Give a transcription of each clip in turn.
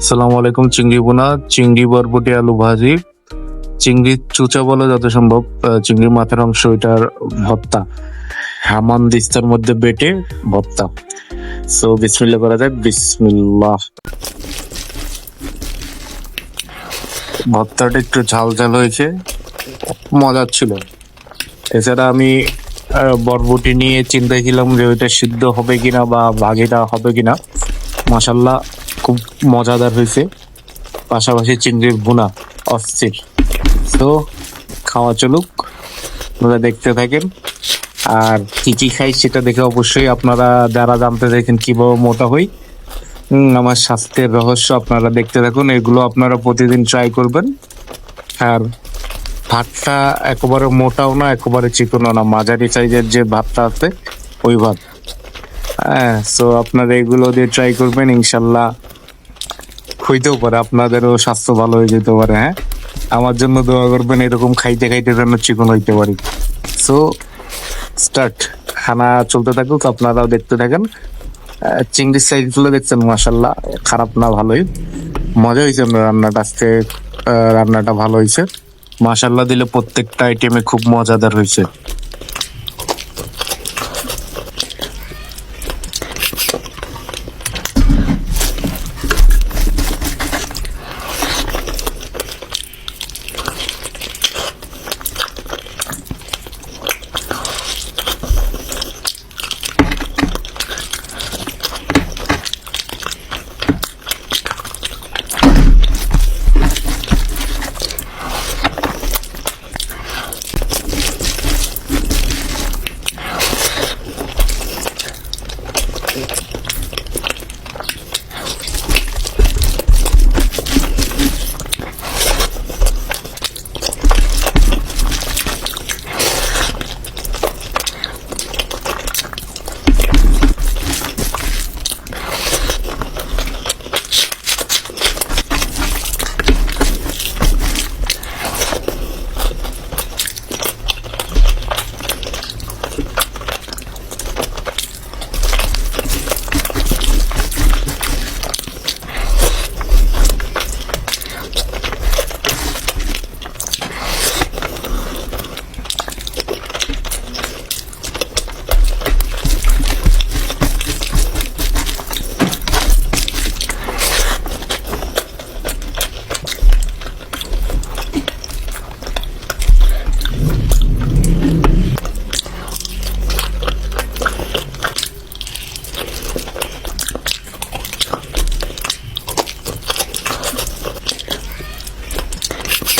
আসসালামু আলাইকুম, চিংড়ি বোনা চিংড়ি বরবটি আলু ভাজি। চিংড়ির চুচা বলে যত সম্ভব চিংড়ির মাথার অংশ এটার ভর্তা। হামান দিস্তার মধ্যে বেটে ভর্তা। সো বিসমিল্লা করা যায় বিসমিল্লাহ। ভর্তাটা একটু ঝাল ঝাল হয়েছে মজার ছিল। এছাড়া আমি বরবটি নিয়ে চিন্তায় ছিলাম যে ওইটা সিদ্ধ হবে কিনা বা ভাগিটা হবে কিনা। মাসাল্লাহ খুব মজাদার হয়েছে। পাশাপাশি চিংড়ির বোনা অস্থির। তো খাওয়া চলুক, আপনারা দেখতে থাকেন। আর কি কি খাই সেটা দেখে অবশ্যই আপনারা যারা জানতে চাইছেন কীভাবে মোটা হই আমার স্বাস্থ্যের রহস্য আপনারা দেখতে থাকুন। এগুলো আপনারা প্রতিদিন ট্রাই করবেন। আর ভাতটা একেবারে মোটাও না, একেবারে চিকনও না। মাঝারি সাইজের যে ভাতটা আছে, ওই ভাত। হ্যাঁ সো আপনারা এগুলো দিয়ে ট্রাই করবেন। ইনশাল্লাহ হইতেও পারে, আপনাদেরও স্বাস্থ্য ভালো হয়ে যেতে পারে হ্যাঁ? আমার জন্য দোয়া করবেন, এরকম খাইতে খাইতে যেন চিকন হইতে পারি। সো স্টার্ট খানা চলতে থাকুক, আপনারাও দেখতে থাকেন। চিংড়ির সাইজগুলো দেখছেন মাসাল্লাহ খারাপ না, ভালোই। মজা হয়েছে আপনার রান্নাটা, আজকে রান্নাটা ভালো হয়েছে। মাসাল্লাহ দিলে প্রত্যেকটা আইটেমে খুব মজাদার হয়েছে।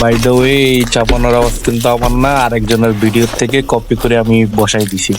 বাই দ্য ওয়ে এই চাপানোর আওয়াজ কিন্তু আমার না, আরেকজনের ভিডিও থেকে কপি করে আমি বসাই দিছি।